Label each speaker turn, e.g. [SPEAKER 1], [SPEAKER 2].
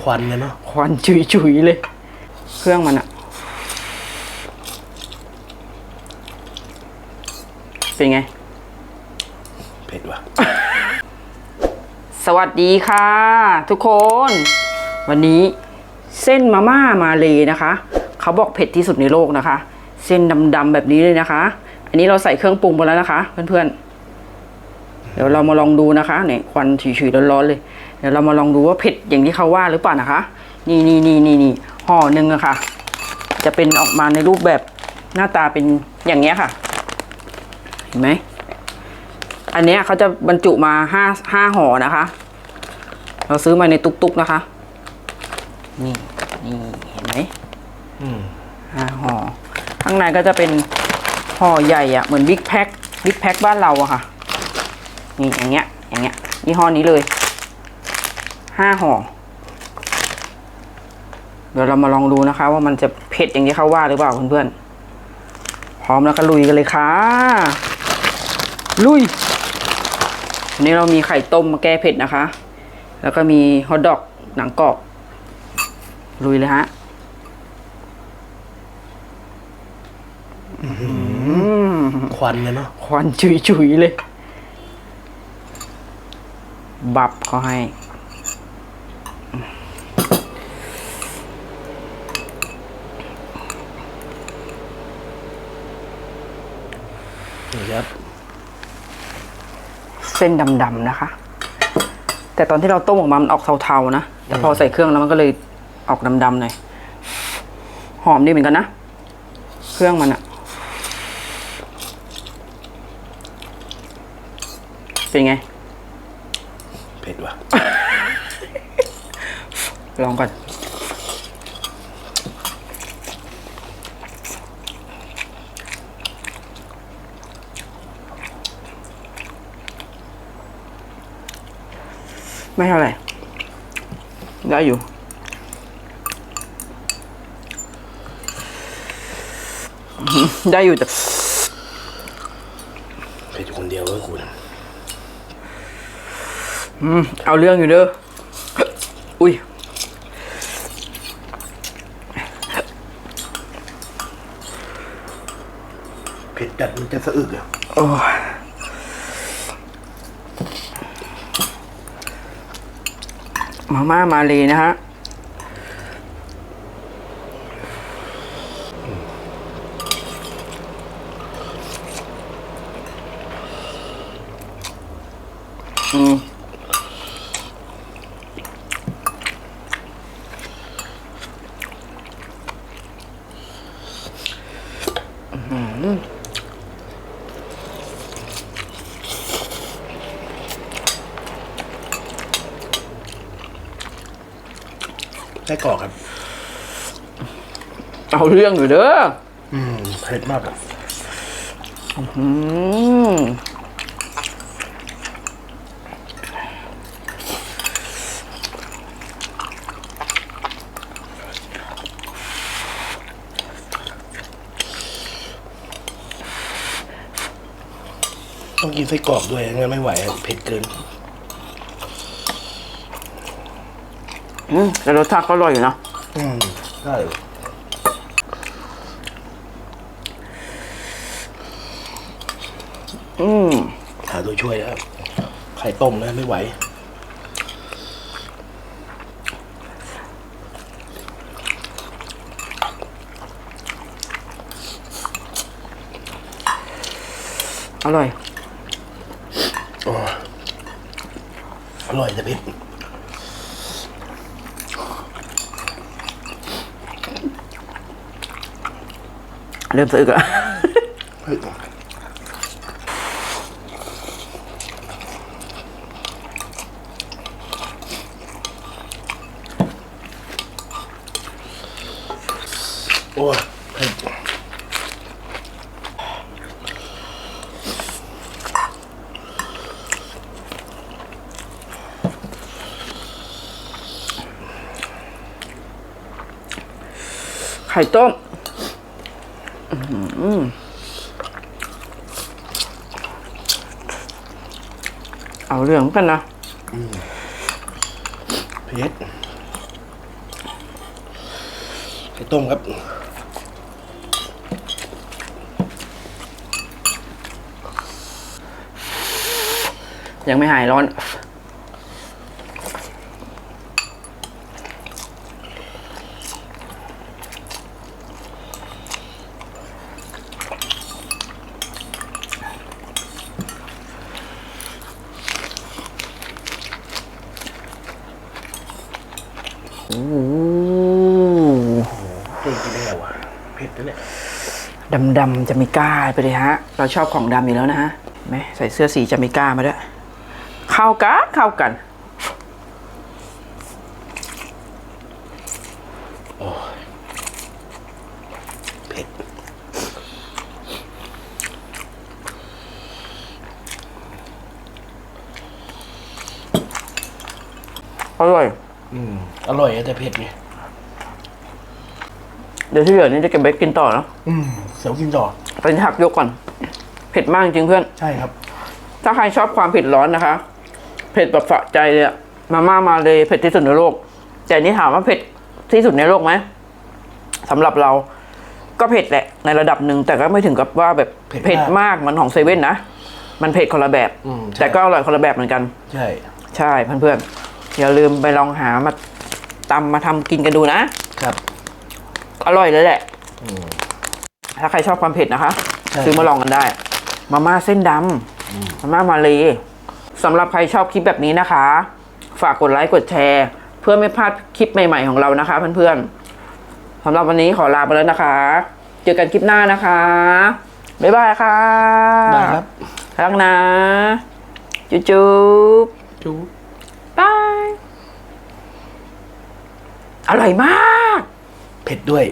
[SPEAKER 1] ควันเลยเนาะ
[SPEAKER 2] ควันฉุยฉุยๆเลย เครื่องมันอะเป็นไง
[SPEAKER 1] เผ็ดว่ะ
[SPEAKER 2] สวัสดีค่ะ ทุกคน วันนี้เส้นมาม่ามาเลยนะคะ เขาบอกเผ็ดที่สุดในโลกนะคะ เส้นดำๆแบบนี้เลยนะคะ อันนี้เราใส่เครื่องปรุงไปแล้วนะคะ เพื่อนๆ เดี๋ยวเรามาลองดูนะคะเนี่ยควันฉุยๆร้อนๆเลย เดี๋ยวเรามาลองดูว่าเผ็ดอย่างที่เขาว่าหรือเปล่านะคะ นี่นี่นี่นี่นี่ห่อหนึ่งอะค่ะ จะเป็นออกมาในรูปแบบหน้าตาเป็นอย่างเงี้ยค่ะ เห็นไหมอันเนี้ยเขาจะบรรจุมาห้าห้าห่อนะคะ เราซื้อมาในตุกๆนะคะ นี่นี่เห็นไหม
[SPEAKER 1] อืม
[SPEAKER 2] ห้าห่อข้างในก็จะเป็นห่อใหญ่อะเหมือนบิ๊กแพ็คบิ๊กแพ็คบ้านเราอะค่ะ นี่อย่างเงี้ย อย่างเงี้ยยี่ห้อนี้เลยห้าห่อ เดี๋ยวเรามาลองดูนะคะ ว่ามันจะเผ็ดอย่างที่เขาว่าหรือเปล่าเพื่อนๆพร้อมแล้วก็ลุยกันเลยค่ะ ลุยวันนี้เรามีไข่ต้มมาแก้เผ็ดนะคะ แล้วก็มีฮอทดอกหนังกรอบ ลุยเลยฮะ
[SPEAKER 1] ควันเลยเนาะ
[SPEAKER 2] ควันฉุยฉุยๆเลย บับเขาให้
[SPEAKER 1] นี่ครับ
[SPEAKER 2] เส้นดำๆนะคะ แต่ตอนที่เราต้มออกมามันออกเทาๆนะ แต่พอใส่เครื่องแล้วมันก็เลยออกดำๆหน่อยหอมดีเหมือนกันนะ เครื่องมันอะเป็นไง
[SPEAKER 1] เผ็ดว่ะ
[SPEAKER 2] ลองก่อน ไม่เท่าไหร่ ได้อยู่ ได้อยู่แต่
[SPEAKER 1] เผ็ดอยู่คนเดียวเว้ยคุณ
[SPEAKER 2] อืมเอาเรื่องอยู่เด้อ อุ้ย
[SPEAKER 1] เผ็ดจัดมันจะสะอึกอะ
[SPEAKER 2] โอ้ยมาม่ามาเลยนะฮะ อืม
[SPEAKER 1] ไส้กรอกครับ
[SPEAKER 2] เอาเรื่องอยู่เด้อ
[SPEAKER 1] อืมเผ็ดมากอะ
[SPEAKER 2] อืม
[SPEAKER 1] ต้องกินไส้กรอกด้วยงั้นไม่ไหวอะเผ็ดเกิน
[SPEAKER 2] อืมแต่รสชาติก็อร่อยอยู่นะ
[SPEAKER 1] อืมได้
[SPEAKER 2] อืม
[SPEAKER 1] หาตัวช่วยแล้วไข่ต้มนะไม่ไหว
[SPEAKER 2] อร่อย
[SPEAKER 1] โอ้ อร่อยแต่เผ็ด
[SPEAKER 2] เริ่มสะอึกอะ
[SPEAKER 1] เฮ้ยโอ้ยเผ็ด
[SPEAKER 2] ไข่ต้มอื้อหือเอาเรื่องเหมือนกันนะ
[SPEAKER 1] เผ็ดไข่ต้มครับ
[SPEAKER 2] ยังไม่หายร้อน โอ้โห
[SPEAKER 1] เผ็ดกินได้ไงวะเผ็ดนะเนี่ย
[SPEAKER 2] ดำๆจะมีก้าไปเลยฮะ เราชอบของดำอยู่แล้วนะฮะเห็นไหมใส่เสื้อสีจะมีก้ามาด้วยเข้ากันเข้ากัน
[SPEAKER 1] เผ็ด
[SPEAKER 2] อร่อย
[SPEAKER 1] อืมอร่อยอะแต่เผ็ดไง
[SPEAKER 2] เดี๋ยวที่เหลือนี้จะเก็บไว้กินต่อเนอะ
[SPEAKER 1] อืมเสียวกินต่อ
[SPEAKER 2] ตอนนี้หักยกก่อน เผ็ดมากจริงเพื่อน
[SPEAKER 1] ใช่ครับ
[SPEAKER 2] ถ้าใครชอบความเผ็ดร้อนนะคะ เผ็ดแบบสะใจเลยอะมาม่ามาเลยเผ็ดที่สุดในโลก แต่นี่ถามว่าเผ็ดที่สุดในโลกไหมสำหรับเราก็เผ็ดแหละในระดับหนึ่งแต่ก็ไม่ถึงกับว่าแบบ
[SPEAKER 1] เผ็ดมาก
[SPEAKER 2] เผ็ดมากเหมือนของเซเว่นนะ มันเผ็ดคนละแบบ
[SPEAKER 1] อืมใช่
[SPEAKER 2] แต่ก็อร่อยคนละแบบเหมือนกัน
[SPEAKER 1] ใช่
[SPEAKER 2] ใช่เพื่อนๆอย่าลืมไปลองหามาตำมาทำกินกันดูนะ
[SPEAKER 1] ครับ
[SPEAKER 2] อร่อยเลยแหละ
[SPEAKER 1] อืม
[SPEAKER 2] ถ้าใครชอบความเผ็ดนะคะ
[SPEAKER 1] ใช่
[SPEAKER 2] ซื้อมาลองกันได้ มาม่าเส้นดำมาม่ามาเลยสำหรับใครชอบคลิปแบบนี้นะคะ ฝากกดไลค์กดแชร์ เพื่อไม่พลาดคลิปใหม่ ๆของเรานะคะเพื่อนๆสำหรับวันนี้ขอลาไปแล้วนะคะ เจอกันคลิปหน้านะคะ บ๊ายบายค่ะ
[SPEAKER 1] ได้ครับ
[SPEAKER 2] รักนะจุ๊บจุ๊บ
[SPEAKER 1] จู
[SPEAKER 2] บายอร่อยมาก
[SPEAKER 1] เผ็ดด้วย